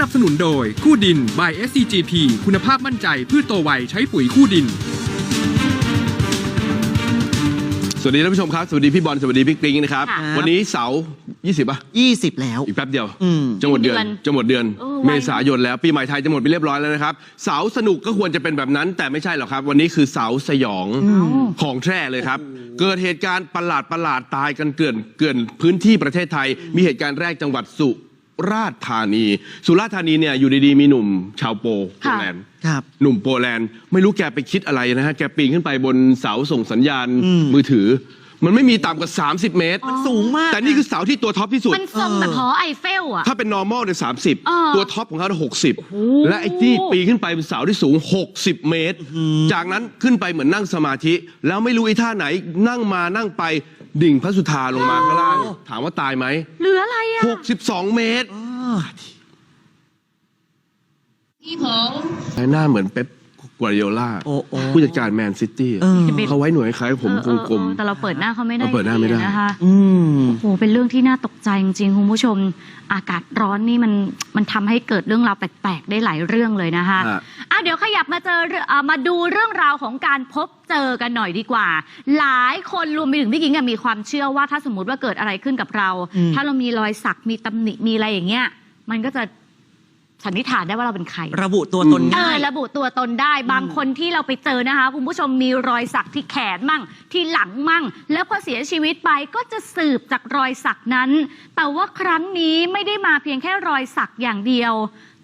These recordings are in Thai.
นับสนุนโดยคู่ดิน by SCGP คุณภาพมั่นใจพืชโตไวใช้ปุ๋ยคู่ดิน สวัสดีท่านผู้ชมครับ สวัสดีพี่บอล สวัสดีพี่กริ้งนะครับ ค่ะ วันนี้เสาร์20ป่ะ20แล้ว อีกแป๊บเดียว อืม จะหมดเดือน เดือนจะหมดเดือน เออไว เมษายนแล้ว ปีใหม่ไทยจะหมดไปเรียบร้อยแล้วนะครับ เสาสนุกก็ควรจะเป็นแบบนั้น แต่ไม่ใช่หรอกครับ วันนี้คือเสาสยองของแท้เลยครับ เกิดเหตุการณ์ประหลาดประหลาดๆตายกันเกลื่อนเกลื่อนพื้นที่ประเทศไทย มีเหตุการณ์แรกจังหวัดสุ ราษฎร์ธานี สุราษฎร์ธานีเนี่ยอยู่ดีๆมีหนุ่มชาวโปโปค่ะแลนด์ครับหนุ่มโปแลนด์ไม่รู้แกไปคิดอะไรนะฮะแกปีนขึ้นไปบนเสาส่งสัญญาณอืมมือถือ มันไม่มีต่ำกว่า 30 เมตรสูงมาก แต่นี่คือเสาที่ตัวท็อปที่สุด มันทรงแบบหอไอเฟลอะ ถ้าเป็น normal เนี่ยเออ30ตัวท็อปของเขาหกสิบและไอ้ที่ปีนขึ้นไปเป็นเสาที่สูง 60 เมตร จากนั้นขึ้นไปเหมือนนั่งสมาธิ แล้วไม่รู้ไอ้ท่าไหนนั่งมานั่งไป ดิ่งพระสุธาลงมาข้างล่าง ถามว่าตายไหมเหลืออะไรอะ62 เมตร ที่ของ หน้าเหมือนเป๊ป กัวาร์ดิโอล่าโอ้โอ้ ผู้จัดการแมนซิตี้เออเขาไว้หน่วยคล้ายผมเออเออกลมเออแต่เราเปิดหน้าเขาไม่ได้เราเปิดหน้าไม่ได้อยู่นะคะ อืม โอ้โหเป็นเรื่องที่น่าตกใจจริงๆคุณผู้ชม อากาศร้อนนี่มันมันทำให้เกิดเรื่องราวแปลกๆได้หลายเรื่องเลยนะคะฮะ อะเดี๋ยวขยับมาเจอเรื่องอะมาดูเรื่องราวของการพบเจอกันหน่อยดีกว่า หลายคนรวมไปถึงพี่กิ๊งอะมีความเชื่อว่าถ้าสมมติว่าเกิดอะไรขึ้นกับเรา อืม ถ้าเรามีรอยสักมีตำหนิมีอะไรอย่างเงี้ย มันก็จะ สันนิษฐานได้ว่าเราเป็นใครระบุตัวตนเอง่าอยระบุตัวตนได้บางคนที่เราไปเจอนะคะ คุณผู้ชมมีรอยสักที่แขนมั่ง ที่หลังมั่ง แล้วพอเสียชีวิตไปก็จะสืบจากรอยสักนั้น แต่ว่าครั้งนี้ไม่ได้มาเพียงแค่รอยสักอย่างเดียว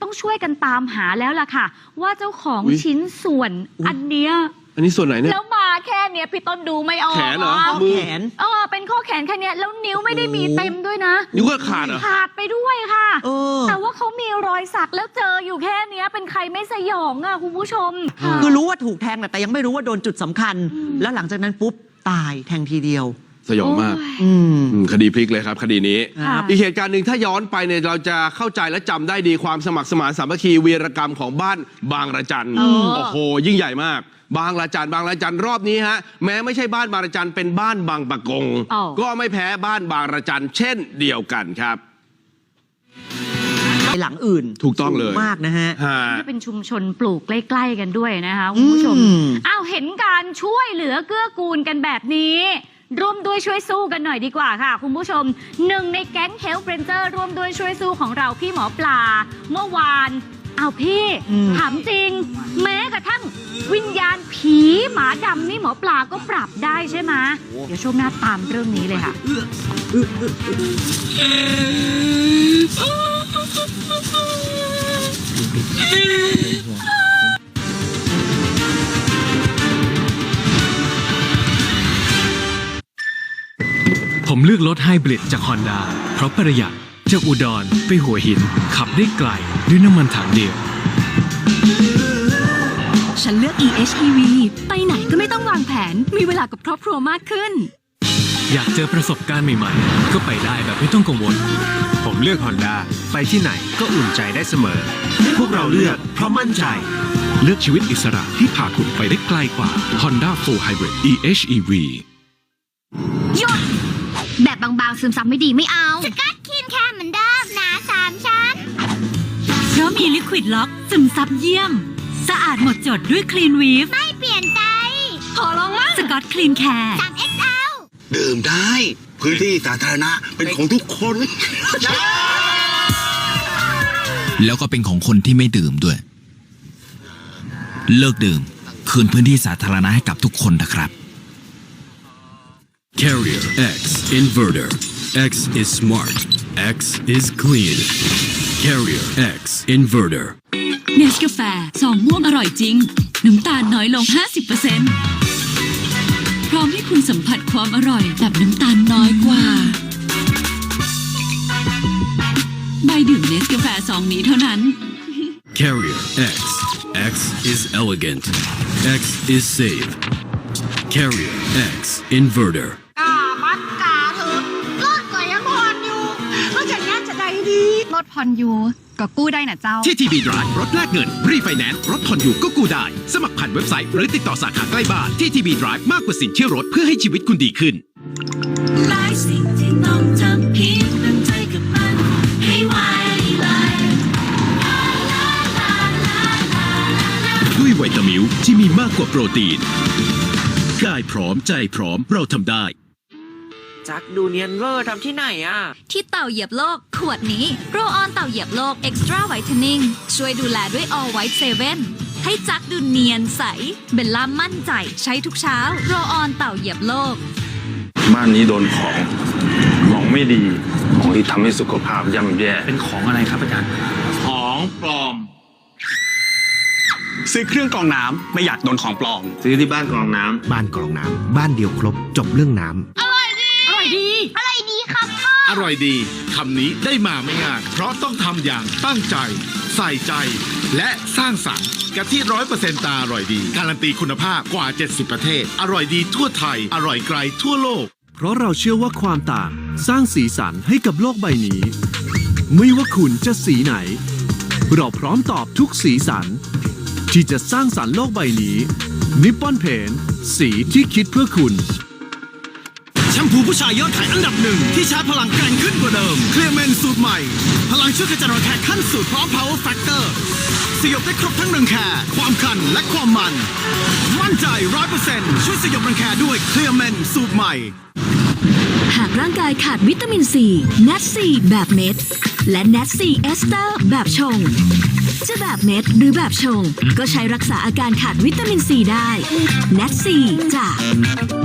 ต้องช่วยกันตามหาแล้วล่ะค่ะ ว่าเจ้าของอุ๊ยชิ้นส่วนอุ๊ยอันเนี้ย อันนี้ส่วนไหนเนี่ย แล้วมาแค่เนี้ยพี่ต้นดูไม่ออกแขนเหรอะมือ แขน เออเป็นข้อแขนแค่เนี้ยแล้วนิ้วไม่ได้มีเต็มด้วยนะ นิ้วก็ขาดเหรอ ขาดไปด้วยค่ะ เออ แต่ว่าเขามีรอยสักแล้วเจออยู่แค่เนี้ยเป็นใครไม่สยองอะคุณผู้ชมคือรู้ว่าถูกแทงแหละแต่ยังไม่รู้ว่าโดนจุดสำคัญ แล้วหลังจากนั้นปุ๊บตายแทงทีเดียว สยองมากโอ้ยอืม อืมคดีพลิกเลยครับ คดีนี้ครับอีกเหตุการณ์หนึ่งถ้าย้อนไปเนี่ยเราจะเข้าใจและจำได้ดีความสมัครสมานสามัคคีวีรกรรมของบ้านบางระจันเออ โอ้โห ยิ่งใหญ่มาก บางระจันบางระจันรอบนี้ฮะแม้ไม่ใช่บ้านบางระจันเป็นบ้านบางปะกง อ้าว ก็ไม่แพ้บ้านบางระจันเช่นเดียวกันครับ ไปหลังอื่นถูกต้องเลย สูมากนะฮะ ฮะที่เป็นชุมชนปลูกใกล้ ๆ กันด้วยนะคะคุณผู้ชม อืม อ้าว เห็นการช่วยเหลือเกื้อกูลกันแบบนี้ ร่วมด้วยช่วยสู้กันหน่อยดีกว่าค่ะ คุณผู้ชมหนึ่งในแก๊งเฮล p ์เ a นเจอร์ร่วมด้วยช่วยสู้ของเราพี่หมอปลา เมื่อวาน เอาพี่อืมถามจริง แม้กระทั่งวิญญาณผีหมาดำนี่หมอปลาก็ปรับได้ใช่ไหมเดี๋ยวช่วงหน้าตามเรื่องนี้เลยค่ะ ผมเลือกรถไฮบริดจากฮอนดาเพราะประหยัดจากอุดรไปหัวหิน ขับได้ไกลด้วยน้ำมันถังเดียว ฉันเลือก EHEV ไปไหนก็ไม่ต้องวางแผน มีเวลากับครอบครัวมากขึ้น อยากเจอประสบการณ์ใหม่ๆ ก็ไปได้แบบไม่ต้องกังวล ผมเลือก Honda ไปที่ไหนก็อุ่นใจได้เสมอ พวกเราเลือกเพราะมั่นใจ เลือกชีวิตอิสระที่พาคุณไปได้ไกลกว่า Honda Full Hybrid EHEV หยุดแบบบางๆ ซึมซับไม่ดีไม่เอา สกัดครีมแค่เหมือนเดิมหนาสามชั้น เพราะมีลิควิดล็อกซึมซับเยี่ยม สะอาดหมดจดด้วยคลีนวีฟไม่เปลี่ยนใจ ขอลองว่าสกอตคลีนแคร์ 3XL ดื่มได้ พื้นที่สาธารณะเป็นของทุกคน แล้วก็เป็นของคนที่ไม่ดื่มด้วย เลิกดื่ม คืนพื้นที่สาธารณะให้กับทุกคนนะครับ Carrier X Inverter X is smart X is clean Carrier X Inverter เนสกาแฟสองม่วงอร่อยจริง น้ำตาลน้อยลง 50%พร้อมให้คุณสัมผัสความอร่อยแบบน้ำตาลน้อยกว่า ใบดื่มเนสกาแฟซองนี้เท่านั้น Carrier X X is elegant X is safe Carrier X Inverter ดผ่อนอยู่ก็กู้ได้นะเจ้า ที่ TB Drive รถแลกเงิน รีไฟแนนซ์รถผ่อนอยู่ก็กู้ได้ สมัครผ่านเว็บไซต์หรือติดต่อสาขาใกล้บ้านที่ TB Drive มากกว่าสินเชื่อรถเพื่อให้ชีวิตคุณดีขึ้น หลายสิ่งที่ต้องทำเพียงตั้งใจกับมันให้ไวยด้วยไวตามิวที่มีมากกว่าโปรตีนกายพร้อมใจพร้อมเราทำได้ จักดูเนียนเวอร์ทำที่ไหนอะ ที่เต่าเหยียบโลก ขวดนี้โรออนเต่าเหยียบโลก Extra Whitening ช่วยดูแลด้วย All White 7 ให้จักดูเนียนใส เบลล่ามั่นใจใช้ทุกเช้า โรออนเต่าเหยียบโลก บ้านนี้โดนของของไม่ดี ของที่ทำให้สุขภาพย่ำแย่ เป็นของอะไรครับอาจารย์ ของปลอม ซื้อเครื่องกรองน้ำไม่อยากโดนของปลอม ซื้อที่บ้านกรองน้ำบ้านกรองน้ำบ้านเดียวครบจบเรื่องน้ำ อร่อยดี อะไรดีครับพ่ออร่อยดีคำนี้ได้มาไม่ง่ายเพราะต้องทำอย่างตั้งใจ ใส่ใจ และสร้างสรรค์กะทิร้อยเปอร์เซ็นต์ตาอร่อยดี การันตีคุณภาพกว่า 70 ประเทศ อร่อยดีทั่วไทย อร่อยไกลทั่วโลก เพราะเราเชื่อว่าความต่างสร้างสีสันให้กับโลกใบนี้ ไม่ว่าคุณจะสีไหน เราพร้อมตอบทุกสีสัน ที่จะสร้างสรรค์โลกใบนี้นิปปอนเพนสีที่คิดเพื่อคุณแชมพูผู้ชายยอดขายอันดับหนึ่งที่ชาร์จพลังแกร่งขึ้นกว่าเดิม เคลียร์เมนสูตรใหม่ พลังช่วยกระจายรอยแคร์ขั้นสุดพร้อม power factor สยบได้ครบทั้งหนึ่งแคความคันและความมัน มั่นใจร้อยเปอร์เซ็นต์ช่วยสยบรังแคด้วยเคลียร์เมนสูตรใหม่ หากร่างกายขาดวิตามินซีเนตซีแบบเม็ด และเนตซีเอสเตอร์แบบชง จะแบบเม็ดหรือแบบชง ก็ใช้รักษาอาการขาดวิตามินซีได้เนตซีจาก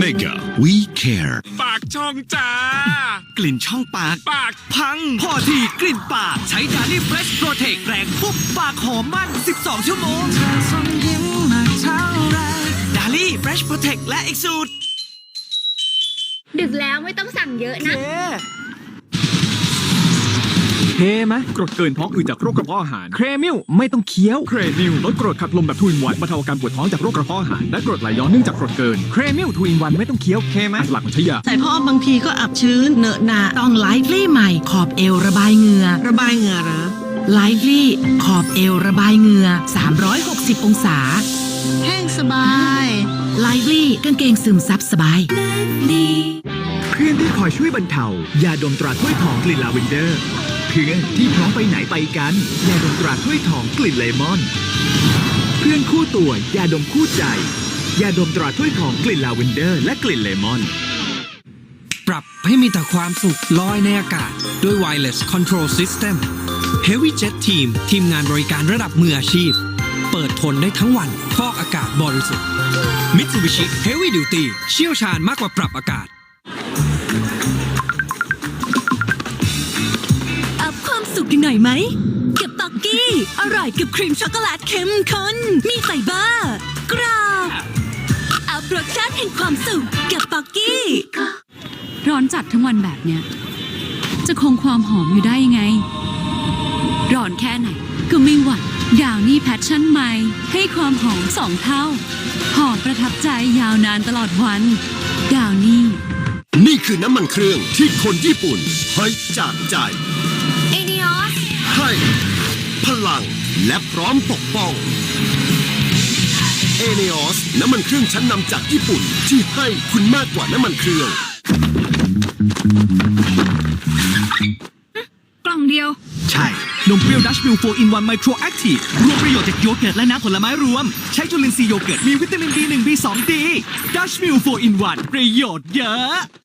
Mega We Care ปากช่องจ้ากลิ่นช่องปาก ปากพัง พอทีกลิ่นปาก ใช้ดานี่เฟรชโปรเทคแรงปุ๊บปากหอมมั่น 12 ชั่วโมงดาลี่เฟรชโปรเทคและอีกสูตรดึกแล้วไม่ต้องสั่งเยอะนะ เทไหมกรดเกินท้องอืดจากโรคกระเพาะอาหาร เครมิลไม่ต้องเคี้ยว เครมิลลดกรดขับลมแบบทูอินวันบรรเทาอาการปวดท้องจากโรคกระเพาะอาหารและกรดไหลย้อนเนื่องจากกรดเกิน เครมิลทูอินวันไม่ต้องเคี้ยว เคไหมหลักของใช้ยา แต่พ่อบางทีก็อับชื้นเหนอะหนาต้องไลฟ์ลี่ใหม่ ขอบเอวระบายเหงื่อระบายเหงื่อเหรอไลฟ์ลี่ขอบเอวระบายเหงื่อ 360 องศา แห้งสบายไลฟ์ลี่กางเกงซึมซับสบายเพื่อนที่คอยช่วยบรรเทายาดมตราถ้วยทองกลิ่นลาเวนเดอร์ เพื่อนที่พร้อมไปไหนไปกันยาดมตราถ้วยทองกลิ่นเลมอน เพื่อนคู่ตัวยาดมคู่ใจยาดมตราถ้วยทองกลิ่นลาเวนเดอร์ และกลิ่นเลมอน ปรับให้มีแต่ความสุขลอยในอากาศ ด้วย Wireless Control System Heavy Jet Team ทีมงานบริการระดับมืออาชีพ เปิดทนได้ทั้งวันฟอกอากาศบริสุทธิ์ Mitsubishi Heavy Duty เชี่ยวชาญมากกว่าปรับอากาศ พความสุขกันหน่อยไหมกับตอกกี้ อร่อยกับครีมช็อกโกแลตเข้มข้นมีไฟเบอร์กรอบอัพรสชาติแห่งความสุขกับตอกกี้ ร้อนจัดทั้งวันแบบเนี้ย จะคงความหอมอยู่ได้ยังไง ร้อนแค่ไหนก็ไม่หวั่นดาวนี่แพชชั่นใหม่ ให้ความหอมสองเท่า หอมประทับใจยาวนานตลอดวัน ดาวนี่ นี่คือน้ำมันเครื่องที่คนญี่ปุ่นให้จากใจเอเนอ สให้พลังและพร้อมปกป้องเอเนอสน้ำมันเครื่องชั้นนำจากญี่ปุ่นที่ให้คุณมากกว่าน้ำมันเครื่อง กล่องเดียว ใช่ นมเปรี้ยวดัชมิล4 in 1 Micro Active รวมประโยชน์จากโยเกิร์ตและน้ำผลไม้รวม ใช้จุลินทรีย์โยเกิร์ตมีวิตามิน B1 B2 D ดัชมิล4 in 1ประโยชน์เยอะ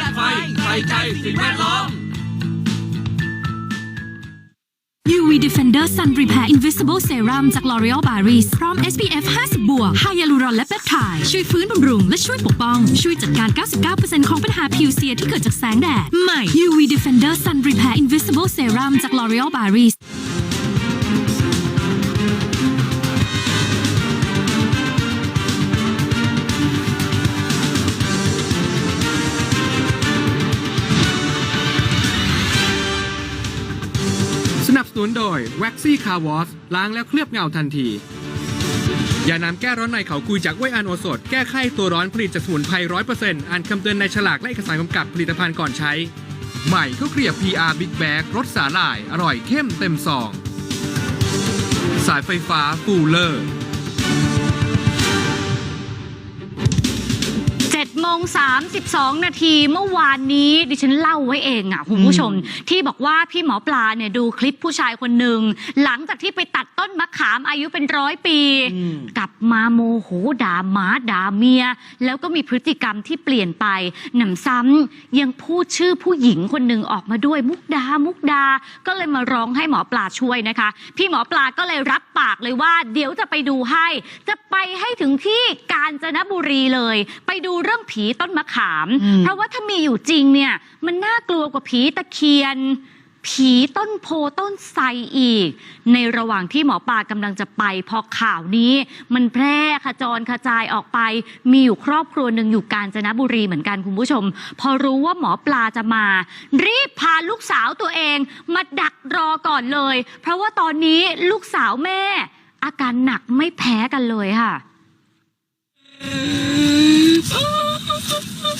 ดไฟใส่ใจสิ่งแวดล้อม UV Defender Sun Repair Invisible Serum จาก L'Oreal Paris พร้อม SPF 50 บวกไฮยาลูรอนและเปปไทด์ช่วยฟื้นบำรุง และช่วยปกป้อง ช่วยจัดการ 99%ของปัญหาผิวเสียที่เกิดจากแสงแดด ใหม่ UV Defender Sun Repair Invisible Serum จาก L'Oreal Paris สนับสนุนโดย w a x ซ่คาร์วอสล้างแล้วเคลือบเงาทันทียาน้ำแก้ร้อนในเขาคุยจากเวยอันโอสด แก้ไข้ตัวร้อนผลิตจากสมุนไพรร้อยเปอร์เซ็นต์อ่านคำเตือนในฉลากและเอกสารกำกับผลิตภัณฑ์ก่อนใช้ ใหม่ข้าวเกลียบ PR Big Bag รสสาหร่าย อร่อยเข้มเต็มซอง สายไฟฟ้าฟูลเลอร์ ง 32 นาทีเมื่อวานนี้ดิฉันเล่าไว้เองอะคุณผู้ชม ที่บอกว่าพี่หมอปลาเนี่ยดูคลิปผู้ชายคนหนึ่ง หลังจากที่ไปตัดต้นมะขามอายุเป็นร้อยปี กลับมาโมโหด่าหมาด่าเมีย แล้วก็มีพฤติกรรมที่เปลี่ยนไปหนำซ้ำยังพูดชื่อผู้หญิงคนหนึ่งออกมาด้วยมุกดามุกดา ก็เลยมาร้องให้หมอปลาช่วยนะคะ พี่หมอปลาก็เลยรับปากเลยว่า เดี๋ยวจะไปดูให้ จะไปให้ถึงที่กาญจนบุรีเลย ไปดูเรื่องผีต้นมะขาม เพราะว่าถ้ามีอยู่จริงเนี่ย มันน่ากลัวกว่าผีตะเคียน ผีต้นโพต้นไทรอีก ในระหว่างที่หมอปลากำลังจะไป พอข่าวนี้ มันแพร่ขจรกระจายออกไป มีอยู่ครอบครัวหนึ่งอยู่กาญจนบุรีเหมือนกันคุณผู้ชม พอรู้ว่าหมอปลาจะมา รีบพาลูกสาวตัวเองมาดักรอก่อนเลย เพราะว่าตอนนี้ลูกสาวแม่ อาการหนักไม่แพ้กันเลยค่ะ ああなんだって。